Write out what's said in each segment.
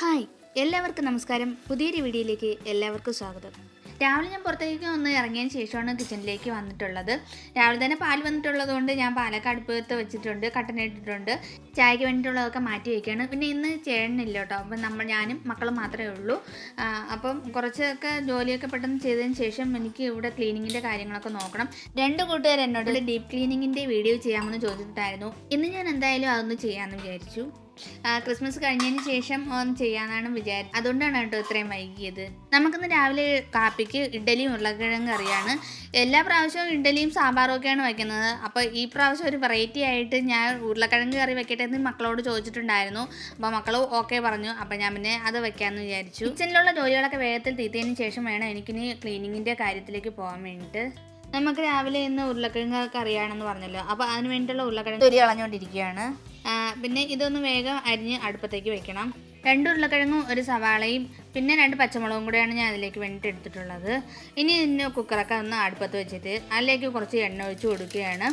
Hi എല്ലാവർക്കും നമസ്കാരം. പുതിയൊരു വീഡിയോയിലേക്ക് എല്ലാവർക്കും സ്വാഗതം. രാവിലെ ഞാൻ പുറത്തേക്ക് ഒന്ന് ഇറങ്ങിയതിന് ശേഷമാണ് കിച്ചണിലേക്ക് വന്നിട്ടുള്ളത്. രാവിലെ തന്നെ പാൽ വന്നിട്ടുള്ളത് കൊണ്ട് ഞാൻ പാലൊക്കെ അടുപ്പത്ത് വെച്ചിട്ടുണ്ട് കട്ടനിട്ടിട്ടുണ്ട് ചായക്ക് വേണ്ടിയിട്ടുള്ളതൊക്കെ മാറ്റി വയ്ക്കുകയാണ് പിന്നെ ഇന്ന് ചേട്ടനില്ല കേട്ടോ. അപ്പം നമ്മൾ ഞാനും മക്കളും മാത്രമേ ഉള്ളൂ. അപ്പം കുറച്ചൊക്കെ ജോലിയൊക്കെ പെട്ടെന്ന് ചെയ്തതിന് ശേഷം എനിക്ക് ഇവിടെ ക്ലീനിങ്ങിന്റെ കാര്യങ്ങളൊക്കെ നോക്കണം. രണ്ട് കൂട്ടുകാർ എന്നോട് ഡീപ്പ് ക്ലീനിങ്ങിന്റെ വീഡിയോ ചെയ്യാമെന്ന് ചോദിച്ചിട്ടായിരുന്നു ഇന്ന് ഞാൻ എന്തായാലും അതൊന്ന് ചെയ്യാമെന്ന് വിചാരിച്ചു. ക്രിസ്മസ് കഴിഞ്ഞതിന് ശേഷം ഒന്ന് ചെയ്യാന്നാണ് വിചാരിച്ചത്. അതുകൊണ്ടാണ് കേട്ടോ ഇത്രയും വൈകിയത്. നമുക്കിന്ന് രാവിലെ കാപ്പിക്ക് ഇഡ്ഡലിയും ഉരുളക്കിഴങ്ങ് കറിയാണ്. എല്ലാ പ്രാവശ്യവും ഇഡ്ഡലിയും സാമ്പാറും ഒക്കെയാണ് വയ്ക്കുന്നത്. അപ്പോൾ ഈ പ്രാവശ്യം ഒരു വെറൈറ്റി ആയിട്ട് ഞാൻ ഉരുളക്കിഴങ്ങ് കറി വെക്കട്ടെ എന്ന് മക്കളോട് ചോദിച്ചിട്ടുണ്ടായിരുന്നു. അപ്പോൾ മക്കൾ ഓക്കെ പറഞ്ഞു. അപ്പോൾ ഞാൻ പിന്നെ അത് വെക്കാമെന്ന് വിചാരിച്ചു. കിച്ചണിലുള്ള ജോലികളൊക്കെ വേഗത്തിൽ തീർത്തതിന് ശേഷം വേണം എനിക്കിനി ക്ലീനിങ്ങിന്റെ കാര്യത്തിലേക്ക് പോകാൻ വേണ്ടിയിട്ട്. നമുക്ക് രാവിലെ ഇന്ന് ഉരുളക്കിഴങ്ങ് കറിയാണെന്ന് പറഞ്ഞല്ലോ. അപ്പോൾ അതിന് വേണ്ടിയിട്ടുള്ള ഉരുളക്കിഴങ്ങ് തൊരി കളഞ്ഞുകൊണ്ടിരിക്കുകയാണ്. പിന്നെ ഇതൊന്ന് വേഗം അരിഞ്ഞ് അടുപ്പത്തേക്ക് വെക്കണം. രണ്ട് ഉരുളക്കിഴങ്ങും ഒരു സവാളയും പിന്നെ രണ്ട് പച്ചമുളകും കൂടെയാണ് ഞാൻ അതിലേക്ക് വേണ്ടിയിട്ട് എടുത്തിട്ടുള്ളത്. ഇനി ഇതിന്റെ കുക്കറൊക്കെ ഒന്ന് അടുപ്പത്ത് വെച്ചിട്ട് അതിലേക്ക് കുറച്ച് എണ്ണ ഒഴിച്ച് കൊടുക്കുകയാണ്.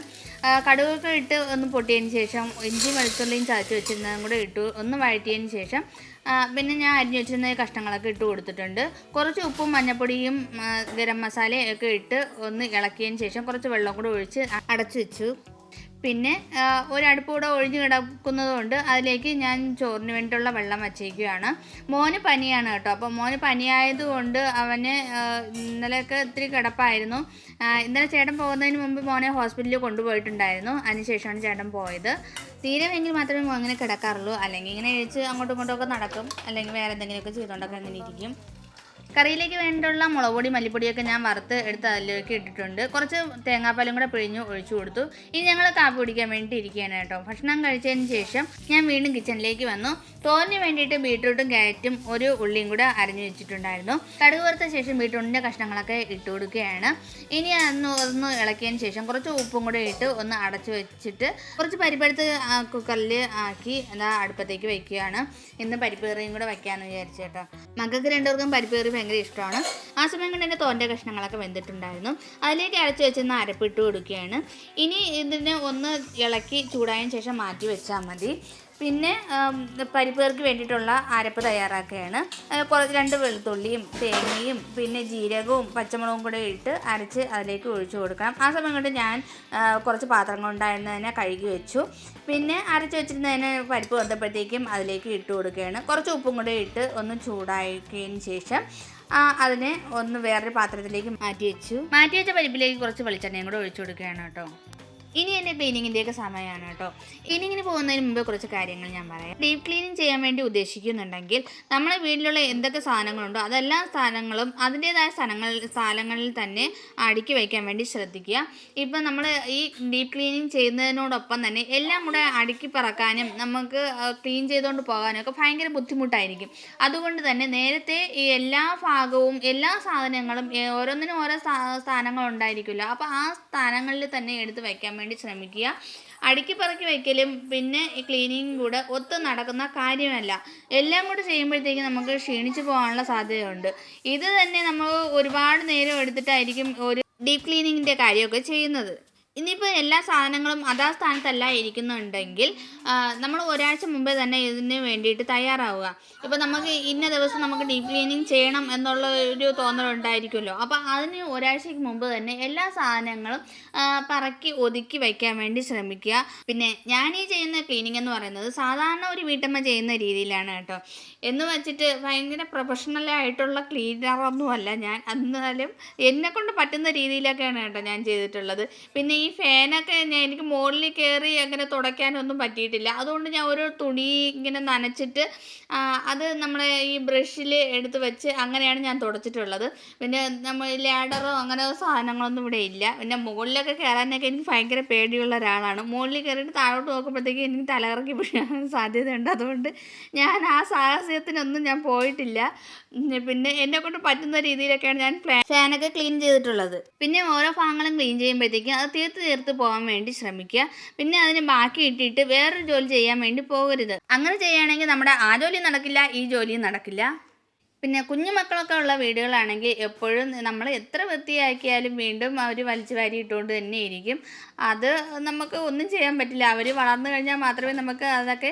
കടുകൊക്കെ ഇട്ട് ഒന്ന് പൊട്ടിയതിന് ശേഷം ഇഞ്ചി വെളുത്തുള്ളിയും ചതച്ച് വെച്ചിരുന്നതും കൂടെ ഇട്ടു ഒന്ന് വഴറ്റിയതിന് ശേഷം പിന്നെ ഞാൻ അരിഞ്ഞു വെച്ചിരുന്ന കഷ്ണങ്ങളൊക്കെ ഇട്ട് കൊടുത്തിട്ടുണ്ട്. കുറച്ച് ഉപ്പും മഞ്ഞപ്പൊടിയും ഗരം മസാലയും ഒക്കെ ഇട്ട് ഒന്ന് ഇളക്കിയതിന് ശേഷം കുറച്ച് വെള്ളം കൂടെ ഒഴിച്ച് അടച്ചു വെച്ചു. പിന്നെ ഒരടുപ്പൂടെ ഒഴിഞ്ഞ് കിടക്കുന്നതുകൊണ്ട് അതിലേക്ക് ഞാൻ ചോറിന് വേണ്ടിയിട്ടുള്ള വെള്ളം വച്ചേക്കുകയാണ് മോന് പനിയാണ് കേട്ടോ. അപ്പോൾ മോന് പനിയായതുകൊണ്ട് അവന് ഇന്നലെയൊക്കെ ഇത്തിരി കിടപ്പായിരുന്നു. ഇന്നലെ ചേട്ടൻ പോകുന്നതിന് മുമ്പ് മോനെ ഹോസ്പിറ്റലിൽ കൊണ്ടുപോയിട്ടുണ്ടായിരുന്നു. അതിനുശേഷമാണ് ചേട്ടൻ പോയത്. തീരെ എങ്കിൽ മാത്രമേ മോൻ അങ്ങനെ കിടക്കാറുള്ളൂ. അല്ലെങ്കിൽ ഇങ്ങനെ എഴിച്ച് അങ്ങോട്ടും ഇങ്ങോട്ടും ഒക്കെ നടക്കും. അല്ലെങ്കിൽ വേറെ എന്തെങ്കിലുമൊക്കെ ചെയ്തുകൊണ്ടൊക്കെ അങ്ങനെ ഇരിക്കും. കറിയിലേക്ക് വേണ്ടിയുള്ള മുളക് പൊടി മല്ലിപ്പൊടിയൊക്കെ ഞാൻ വറുത്ത് എടുത്ത് അതിലേക്ക് ഇട്ടിട്ടുണ്ട്. കുറച്ച് തേങ്ങാപ്പാലും കൂടെ പിഴിഞ്ഞ് ഒഴിച്ചു കൊടുത്തു. ഇനി ഞങ്ങൾ കാപ്പി കുടിക്കാൻ വേണ്ടിയിട്ട് ഇരിക്കുകയാണ് കേട്ടോ. ഭക്ഷണം കഴിച്ചതിന് ശേഷം ഞാൻ വീണ്ടും കിച്ചണിലേക്ക് വന്നു. തോരന് വേണ്ടിയിട്ട് ബീട്രൂട്ടും കാരറ്റും ഒരു ഉള്ളിയും കൂടെ അരഞ്ഞു വെച്ചിട്ടുണ്ടായിരുന്നു. കടുക് വറുത്ത ശേഷം ബീട്രൂട്ടിന്റെ കഷ്ണങ്ങളൊക്കെ ഇട്ട് കൊടുക്കുകയാണ്. ഇനി അന്ന് ഒന്ന് ഇളക്കിയതിന് ശേഷം കുറച്ച് ഉപ്പും കൂടെ ഇട്ട് ഒന്ന് അടച്ചു വെച്ചിട്ട് കുറച്ച് പരിപ്പെടുത്ത് കുക്കറിൽ ആക്കി എന്താ അടുപ്പത്തേക്ക് വെക്കുകയാണ്. ഇന്ന് പരിപ്പേറിയും കൂടെ വെക്കാമെന്ന് വിചാരിച്ചു കേട്ടോ. മക്കൾക്ക് രണ്ടുപേർക്കും പരിപ്പേറി ഭയങ്കര ഇഷ്ടമാണ്. ആ സമയം കൊണ്ട് എന്റെ തോന്റെ കഷ്ണങ്ങളൊക്കെ വെന്തിട്ടുണ്ടായിരുന്നു. അതിലേക്ക് അരച്ച് വെച്ചിരുന്ന അരപ്പിട്ട് കൊടുക്കുകയാണ്. ഇനി ഇതിനെ ഒന്ന് ഇളക്കി ചൂടായതിന് ശേഷം മാറ്റി വെച്ചാൽ മതി. പിന്നെ പരിപ്പുകൾക്ക് വേണ്ടിയിട്ടുള്ള അരപ്പ് തയ്യാറാക്കുകയാണ്. കുറച്ച് രണ്ട് വെളുത്തുള്ളിയും തേങ്ങയും പിന്നെ ജീരകവും പച്ചമുളകും കൂടെ ഇട്ട് അരച്ച് അതിലേക്ക് ഒഴിച്ചു കൊടുക്കണം. ആ സമയം കൊണ്ട് ഞാൻ കുറച്ച് പാത്രങ്ങൾ ഉണ്ടായിരുന്നതിനെ കഴുകി വെച്ചു. പിന്നെ അരച്ച് വെച്ചിരുന്നതിന് പരിപ്പ് വന്നപ്പോഴത്തേക്കും അതിലേക്ക് ഇട്ട് കൊടുക്കുകയാണ്. കുറച്ച് ഉപ്പും കൂടെ ഇട്ട് ഒന്ന് ചൂടാക്കിയതിന് ശേഷം അതിനെ ഒന്ന് വേറൊരു പാത്രത്തിലേക്ക് മാറ്റി വെച്ചു. മാറ്റി വെച്ച പരിപ്പിലേക്ക് കുറച്ച് വെളിച്ചെണ്ണയും കൂടെ ഒഴിച്ചു കൊടുക്കുകയാണ് കേട്ടോ. ഇനി എന്റെ ക്ലീനിങ്ങിന്റെയൊക്കെ സമയമാണ് കേട്ടോ. ക്ലീനിങ്ങിന് പോകുന്നതിന് മുമ്പ് കുറച്ച് കാര്യങ്ങൾ ഞാൻ പറയാം. ഡീപ്പ് ക്ലീനിങ് ചെയ്യാൻ വേണ്ടി ഉദ്ദേശിക്കുന്നുണ്ടെങ്കിൽ നമ്മളെ വീട്ടിലുള്ള എന്തൊക്കെ സാധനങ്ങളുണ്ടോ അതെല്ലാ സാധനങ്ങളും അതിന്റേതായ സ്ഥലങ്ങൾ സ്ഥലങ്ങളിൽ തന്നെ അടുക്കി വയ്ക്കാൻ വേണ്ടി ശ്രദ്ധിക്കുക. ഇപ്പം നമ്മൾ ഈ ഡീപ്പ് ക്ലീനിങ് ചെയ്യുന്നതിനോടൊപ്പം തന്നെ എല്ലാം കൂടെ അടുക്കി പറക്കാനും നമുക്ക് ക്ലീൻ ചെയ്തുകൊണ്ട് പോകാനും ഒക്കെ ഭയങ്കര ബുദ്ധിമുട്ടായിരിക്കും. അതുകൊണ്ട് തന്നെ നേരത്തെ ഈ എല്ലാ ഭാഗവും എല്ലാ സാധനങ്ങളും ഓരോന്നിനും ഓരോ സ്ഥാനങ്ങളുണ്ടായിരിക്കുമല്ലോ അപ്പോൾ ആ സ്ഥാനങ്ങളിൽ തന്നെ എടുത്ത് വയ്ക്കാൻ വേണ്ടി ശ്രമിക്കുക. അടുക്കി പറക്കി വയ്ക്കലും പിന്നെ ഈ ക്ലീനിങ്ങും കൂടെ ഒത്തു നടക്കുന്ന കാര്യമല്ല. എല്ലാം കൂടെ ചെയ്യുമ്പോഴത്തേക്കും നമുക്ക് ക്ഷീണിച്ചു പോകാനുള്ള സാധ്യതയുണ്ട്. ഇത് തന്നെ നമ്മൾ ഒരുപാട് നേരം എടുത്തിട്ടായിരിക്കും ഒരു ഡീപ് ക്ലീനിങ്ങിന്റെ കാര്യമൊക്കെ ചെയ്യുന്നത്. ഇനിയിപ്പോൾ എല്ലാ സാധനങ്ങളും അതാ സ്ഥാനത്തല്ല ഇരിക്കുന്നുണ്ടെങ്കിൽ നമ്മൾ ഒരാഴ്ച മുമ്പേ തന്നെ ഇതിന് വേണ്ടിയിട്ട് തയ്യാറാവുക. ഇപ്പോൾ നമുക്ക് ഇന്ന ദിവസം നമുക്ക് ഡീപ് ക്ലീനിങ് ചെയ്യണം എന്നുള്ള ഒരു തോന്നലുണ്ടായിരിക്കുമല്ലോ അപ്പോൾ അതിന് ഒരാഴ്ചയ്ക്ക് മുമ്പ് തന്നെ എല്ലാ സാധനങ്ങളും പറക്കി ഒതുക്കി വയ്ക്കാൻ വേണ്ടി ശ്രമിക്കുക. പിന്നെ ഞാൻ ഈ ചെയ്യുന്ന ക്ലീനിങ് എന്ന് പറയുന്നത് സാധാരണ ഒരു വീട്ടമ്മ ചെയ്യുന്ന രീതിയിലാണ് കേട്ടോ. എന്ന് വെച്ചിട്ട് ഭയങ്കര പ്രൊഫഷണലായിട്ടുള്ള ക്ലീനറൊന്നുമല്ല ഞാൻ. എന്നാലും എന്നെക്കൊണ്ട് പറ്റുന്ന രീതിയിലൊക്കെയാണ് കേട്ടോ ഞാൻ ചെയ്തിട്ടുള്ളത്. പിന്നെ ഈ ഫാനൊക്കെ ഞാൻ എനിക്ക് മുകളിൽ കയറി അങ്ങനെ തുടയ്ക്കാനൊന്നും പറ്റിയിട്ടില്ല. അതുകൊണ്ട് ഞാൻ ഒരു തുണി ഇങ്ങനെ നനച്ചിട്ട് അത് നമ്മളെ ഈ ബ്രഷിൽ എടുത്ത് വെച്ച് അങ്ങനെയാണ് ഞാൻ തുടച്ചിട്ടുള്ളത്. പിന്നെ നമ്മൾ ലാഡറോ അങ്ങനെ സാധനങ്ങളൊന്നും ഇവിടെ ഇല്ല. പിന്നെ മുകളിലൊക്കെ കയറാനൊക്കെ എനിക്ക് ഭയങ്കര പേടിയുള്ള ഒരാളാണ്. മുകളിൽ കയറിയിട്ട് താഴോട്ട് നോക്കുമ്പോഴത്തേക്ക് എനിക്ക് തലകറക്കി വീഴാൻ സാധ്യതയുണ്ട്. അതുകൊണ്ട് ഞാൻ ആ സാഹസ്യത്തിനൊന്നും ഞാൻ പോയിട്ടില്ല. പിന്നെ എന്നെ കൊണ്ട് പറ്റുന്ന രീതിയിലൊക്കെയാണ് ഞാൻ ഫാനൊക്കെ ക്ലീൻ ചെയ്തിട്ടുള്ളത്. പിന്നെ ഓരോ ഭാഗങ്ങളും ക്ലീൻ ചെയ്യുമ്പോഴത്തേക്കും അത് തീർത്ത് തീർത്ത് പോകാൻ വേണ്ടി ശ്രമിക്കുക. പിന്നെ അതിന് ബാക്കി ഇട്ടിട്ട് വേറൊരു ജോലി ചെയ്യാൻ വേണ്ടി പോകരുത്. അങ്ങനെ ചെയ്യുകയാണെങ്കിൽ നമ്മുടെ ആ ജോലി നടക്കില്ല ഈ ജോലിയും നടക്കില്ല. പിന്നെ കുഞ്ഞു മക്കളൊക്കെ ഉള്ള വീടുകളാണെങ്കിൽ എപ്പോഴും നമ്മൾ എത്ര വൃത്തിയാക്കിയാലും വീണ്ടും അവർ വലിച്ചു വാരി ഇട്ടുകൊണ്ട് തന്നെ ഇരിക്കും. അത് നമുക്ക് ഒന്നും ചെയ്യാൻ പറ്റില്ല. അവർ വളർന്നു കഴിഞ്ഞാൽ മാത്രമേ നമുക്ക് അതൊക്കെ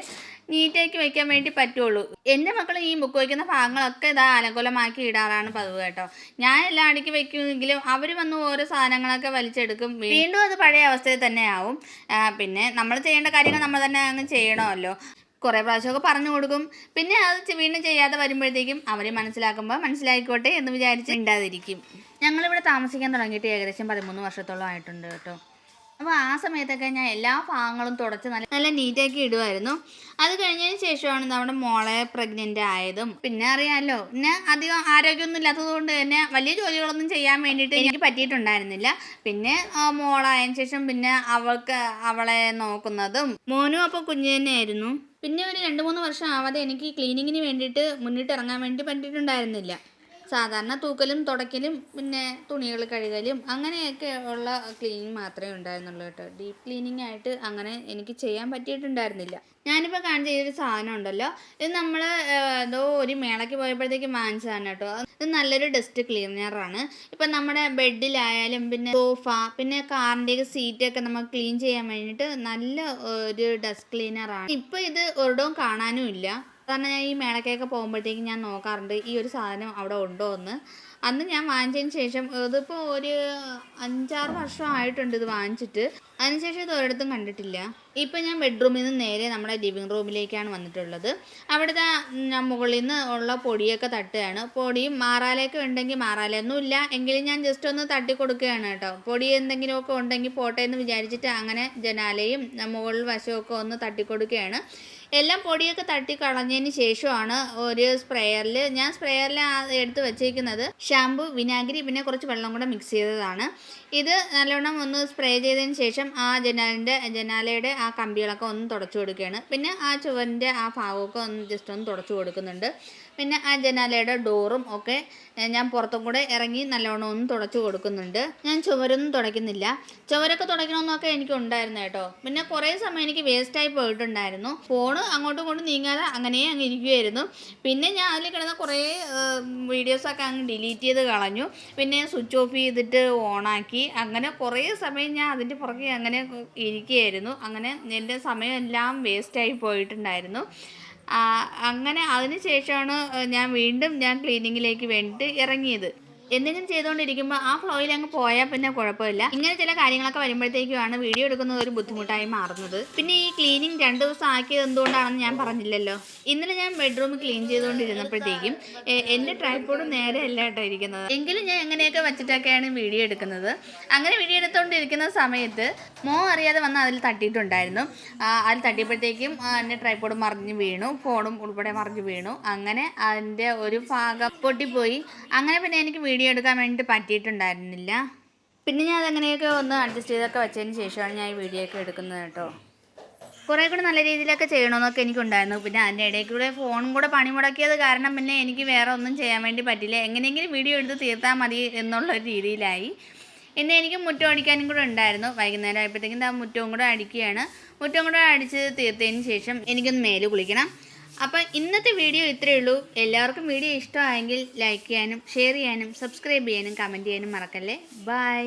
നീറ്റാക്കി വെക്കാൻ വേണ്ടി പറ്റുള്ളൂ. എന്റെ മക്കൾ ഈ ബുക്ക് വയ്ക്കുന്ന ഭാഗങ്ങളൊക്കെ ഇതാ അനുകൂലമാക്കി ഇടാറാണ് പതിവ് കേട്ടോ. ഞാൻ എല്ലാം അടുക്കി വെക്കുമെങ്കിലും അവർ വന്ന് ഓരോ സാധനങ്ങളൊക്കെ വലിച്ചെടുക്കും. വീണ്ടും അത് പഴയ അവസ്ഥയിൽ തന്നെ ആവും പിന്നെ നമ്മൾ ചെയ്യേണ്ട കാര്യങ്ങൾ നമ്മൾ തന്നെ അങ്ങ് ചെയ്യണമല്ലോ. കുറേ പ്രാവശ്യമൊക്കെ പറഞ്ഞു കൊടുക്കും. പിന്നെ അത് വീണ്ടും ചെയ്യാതെ വരുമ്പോഴത്തേക്കും അവരെ മനസ്സിലാക്കുമ്പോൾ മനസ്സിലായിക്കോട്ടെ എന്ന് വിചാരിച്ച് ഉണ്ടാതിരിക്കും ഞങ്ങളിവിടെ താമസിക്കാൻ തുടങ്ങിയിട്ട് ഏകദേശം പതിമൂന്ന് വർഷത്തോളം ആയിട്ടുണ്ട് കേട്ടോ. അപ്പോൾ ആ സമയത്തൊക്കെ ഞാൻ എല്ലാ ഭാഗങ്ങളും തുടച്ച് നല്ല നല്ല നീറ്റാക്കി ഇടുമായിരുന്നു അത് കഴിഞ്ഞതിന് ശേഷമാണ് നമ്മുടെ മോളെ പ്രഗ്നന്റ് ആയതും. പിന്നെ അറിയാമല്ലോ പിന്നെ അധികം ആരോഗ്യമൊന്നും ഇല്ലാത്തത് കൊണ്ട് തന്നെ വലിയ ജോലികളൊന്നും ചെയ്യാൻ വേണ്ടിയിട്ട് എനിക്ക് പറ്റിയിട്ടുണ്ടായിരുന്നില്ല. പിന്നെ മോളായതിനു ശേഷം പിന്നെ അവൾക്ക് അവളെ നോക്കുന്നതും. മോനും അപ്പോൾ കുഞ്ഞു തന്നെയായിരുന്നു. പിന്നെ ഒരു രണ്ട് മൂന്ന് വർഷം ആവാതെ എനിക്ക് ക്ലീനിങ്ങിന് വേണ്ടിയിട്ട് മുന്നിട്ട് ഇറങ്ങാൻ വേണ്ടി പറ്റിയിട്ടുണ്ടായിരുന്നില്ല. സാധാരണ തൂക്കലും തുടയ്ക്കലും പിന്നെ തുണികൾ കഴുകലും അങ്ങനെയൊക്കെ ഉള്ള ക്ലീനിങ് മാത്രമേ ഉണ്ടായിരുന്നുള്ളൂ കേട്ടോ. ഡീപ്പ് ക്ലീനിങ് ആയിട്ട് അങ്ങനെ എനിക്ക് ചെയ്യാൻ പറ്റിയിട്ടുണ്ടായിരുന്നില്ല. ഞാനിപ്പോൾ കാണിച്ച ഈ ഒരു സാധനം ഉണ്ടല്ലോ. ഇത് നമ്മൾ ഏതോ ഒരു മേളയ്ക്ക് പോയപ്പോഴത്തേക്ക് വാങ്ങിച്ചതാണ് കേട്ടോ. ഇത് നല്ലൊരു ഡസ്റ്റ് ക്ലീനറാണ് ഇപ്പം നമ്മുടെ ബെഡിലായാലും പിന്നെ സോഫ പിന്നെ കാറിന്റെയൊക്കെ സീറ്റൊക്കെ നമുക്ക് ക്ലീൻ ചെയ്യാൻ വേണ്ടിയിട്ട് നല്ല ഒരു ഡസ്റ്റ് ക്ലീനറാണ് ഇപ്പോൾ ഇത് ഒരിടവും കാണാനും ഇല്ല. കാരണം ഞാൻ ഈ മേളക്കൊക്കെ പോകുമ്പോഴത്തേക്ക് ഞാൻ നോക്കാറുണ്ട് ഈ ഒരു സാധനം അവിടെ ഉണ്ടോ എന്ന് അന്ന് ഞാൻ വാങ്ങിച്ചതിന് ശേഷം ഇതിപ്പോൾ ഒരു അഞ്ചാറ് വർഷം ആയിട്ടുണ്ട് ഇത് വാങ്ങിച്ചിട്ട്. അതിനുശേഷം ഇത് ഒരിടത്തും കണ്ടിട്ടില്ല. ഇപ്പം ഞാൻ ബെഡ്റൂമിൽ നിന്ന് നേരെ നമ്മുടെ ലിവിങ് റൂമിലേക്കാണ് വന്നിട്ടുള്ളത്. അവിടുത്തെ ഞാൻ മുകളിൽ നിന്ന് ഉള്ള പൊടിയൊക്കെ തട്ടുകയാണ്. പൊടിയും മാറാലയൊക്കെ ഉണ്ടെങ്കിൽ മാറാലയൊന്നും ഇല്ല. എങ്കിലും ഞാൻ ജസ്റ്റ് ഒന്ന് തട്ടി കൊടുക്കുകയാണ് കേട്ടോ. പൊടി എന്തെങ്കിലുമൊക്കെ ഉണ്ടെങ്കിൽ പോട്ടെ എന്ന് വിചാരിച്ചിട്ട് അങ്ങനെ ജനാലയും മുകളിൽ വശമൊക്കെ ഒന്ന് തട്ടിക്കൊടുക്കുകയാണ്. എല്ലാം പൊടിയൊക്കെ തട്ടി കളഞ്ഞതിന് ശേഷമാണ് ഒരു സ്പ്രേയറിൽ ഞാൻ സ്പ്രേയറിൽ എടുത്ത് വെച്ചേക്കുന്നത് ഷാമ്പു വിനാഗിരി പിന്നെ കുറച്ച് വെള്ളം കൂടെ മിക്സ് ചെയ്തതാണ്. ഇത് നല്ലോണം ഒന്ന് സ്പ്രേ ചെയ്തതിന് ശേഷം ആ ജനാലിന്റെ ജനാലയുടെ ആ കമ്പികളൊക്കെ ഒന്ന് തുടച്ചു കൊടുക്കുകയാണ്. പിന്നെ ആ ചുവരിന്റെ ആ ഭാഗമൊക്കെ ഒന്ന് ജസ്റ്റ് ഒന്ന് തുടച്ചു കൊടുക്കുന്നുണ്ട്. പിന്നെ ആ ജനാലയുടെ ഡോറും ഒക്കെ ഞാൻ പുറത്തും കൂടെ ഇറങ്ങി നല്ലോണം ഒന്ന് തുടച്ചു കൊടുക്കുന്നുണ്ട്. ഞാൻ ചുവരൊന്നും തുടയ്ക്കുന്നില്ല. ചുവരൊക്കെ തുടയ്ക്കണമെന്നൊക്കെ എനിക്ക് ഉണ്ടായിരുന്നു കേട്ടോ. പിന്നെ കുറേ സമയം എനിക്ക് വേസ്റ്റായി പോയിട്ടുണ്ടായിരുന്നു. ഫോണ് അങ്ങോട്ടും ഇങ്ങോട്ടും നീങ്ങാതെ അങ്ങനെ അങ്ങ് ഇരിക്കുമായിരുന്നു പിന്നെ ഞാൻ അതിൽ കിടന്ന കുറേ വീഡിയോസൊക്കെ അങ്ങ് ഡിലീറ്റ് ചെയ്ത് കളഞ്ഞു. പിന്നെ സ്വിച്ച് ഓഫ് ചെയ്തിട്ട് ഓണാക്കി അങ്ങനെ കുറേ സമയം ഞാൻ അതിന്റെ പുറകെ അങ്ങനെ ഇരിക്കുകയായിരുന്നു അങ്ങനെ എന്റെ സമയമെല്ലാം വേസ്റ്റായി പോയിട്ടുണ്ടായിരുന്നു. അങ്ങനെ അതിന് ശേഷമാണ് ഞാൻ വീണ്ടും ഞാൻ ക്ലീനിങ്ങിലേക്ക് വേണ്ടിയിട്ട് ഇറങ്ങിയത്. എന്തെങ്കിലും ചെയ്തുകൊണ്ടിരിക്കുമ്പോൾ ആ ഫ്ലോയിൽ അങ്ങ് പോയാൽ പിന്നെ കുഴപ്പമില്ല. ഇങ്ങനെ ചില കാര്യങ്ങളൊക്കെ വരുമ്പോഴത്തേക്കുമാണ് വീഡിയോ എടുക്കുന്നത് ഒരു ബുദ്ധിമുട്ടായി മാറുന്നത്. പിന്നെ ഈ ക്ലീനിങ് രണ്ട് ദിവസം ആക്കിയത് എന്തുകൊണ്ടാണെന്ന് ഞാൻ പറഞ്ഞില്ലല്ലോ. ഇന്നലെ ഞാൻ ബെഡ്റൂം ക്ലീൻ ചെയ്തുകൊണ്ടിരുന്നപ്പോഴത്തേക്കും എന്റെ ട്രൈപ്പോഡ് നേരെ അല്ല കേട്ടോ ഇരിക്കുന്നത്. എങ്കിലും ഞാൻ എങ്ങനെയൊക്കെ വെച്ചിട്ടൊക്കെയാണ് വീഡിയോ എടുക്കുന്നത്. അങ്ങനെ വീഡിയോ എടുത്തുകൊണ്ടിരിക്കുന്ന സമയത്ത് മോ അറിയാതെ വന്ന് അതിൽ തട്ടിയിട്ടുണ്ടായിരുന്നു. അതിൽ തട്ടിയപ്പോഴത്തേക്കും എന്റെ ട്രൈപ്പോഡ് മറിഞ്ഞ് വീണു ഫോണും ഉൾപ്പെടെ മറിഞ്ഞ് വീണു. അങ്ങനെ അതിന്റെ ഒരു ഭാഗം പൊട്ടിപ്പോയി. അങ്ങനെ പിന്നെ എനിക്ക് വീഡിയോ എടുക്കാൻ വേണ്ടിയിട്ട് പറ്റിയിട്ടുണ്ടായിരുന്നില്ല. പിന്നെ ഞാൻ അതങ്ങനെയൊക്കെ ഒന്ന് അഡ്ജസ്റ്റ് ചെയ്തൊക്കെ വെച്ചതിന് ശേഷമാണ് ഞാൻ ഈ വീഡിയോ ഒക്കെ എടുക്കുന്നത് കേട്ടോ. കുറേ കൂടെ നല്ല രീതിയിലൊക്കെ ചെയ്യണമെന്നൊക്കെ എനിക്കുണ്ടായിരുന്നു. പിന്നെ അതിന്റെ ഇടയിൽ കൂടെ ഫോണും കൂടെ പണി മുടക്കിയത് കാരണം പിന്നെ എനിക്ക് വേറെ ഒന്നും ചെയ്യാൻ വേണ്ടി പറ്റില്ല. എങ്ങനെയെങ്കിലും വീഡിയോ എടുത്ത് തീർത്താൽ മതി എന്നുള്ള ഒരു രീതിയിലായി. ഇന്ന് എനിക്ക് മുറ്റം അടിക്കാനും കൂടെ ഉണ്ടായിരുന്നു. വൈകുന്നേരം ആയപ്പോഴത്തേക്കും ആ മുറ്റവും കൂടെ അടിക്കുകയാണ്. മുറ്റവും കൂടെ അടിച്ച് തീർത്തതിന് ശേഷം എനിക്കൊന്ന് മേൽ കുളിക്കണം. അപ്പം ഇന്നത്തെ വീഡിയോ ഇത്രയേ ഉള്ളൂ. എല്ലാവർക്കും വീഡിയോ ഇഷ്ടമായെങ്കിൽ ലൈക്ക് ചെയ്യാനും ഷെയർ ചെയ്യാനും സബ്സ്ക്രൈബ് ചെയ്യാനും കമന്റ് ചെയ്യാനും മറക്കല്ലേ? ബൈ